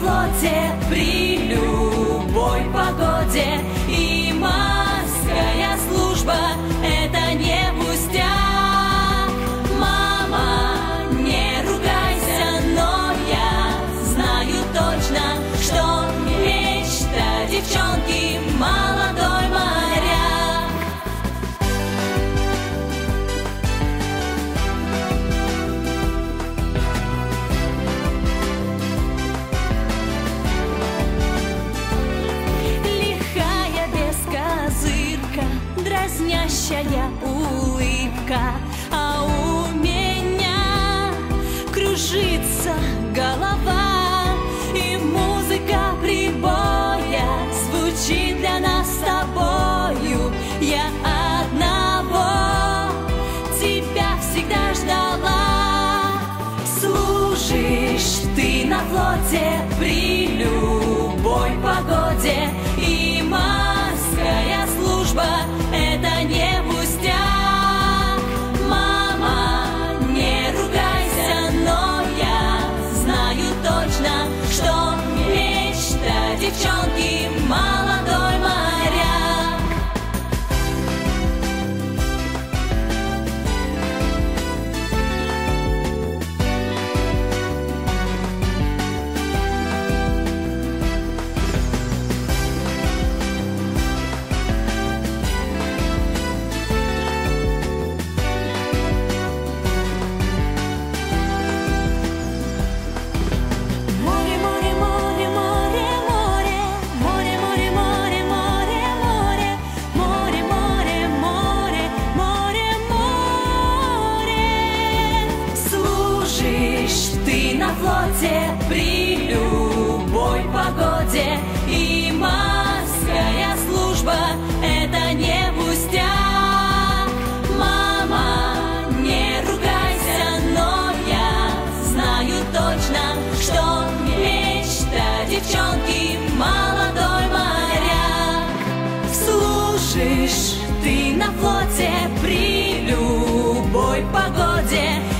флоте при любой погоде. И морская служба — улыбка, а у меня кружится голова, и музыка прибоя звучит для нас с тобою. Я одного тебя всегда ждала. Служишь ты на флоте при любой погоде cho tim. флоте при любой погоде. И морская служба — это не пустяк. Мама, не ругайся, но я знаю точно, что мечта девчонки — молодой моряк. Служишь ты на флоте при любой погоде —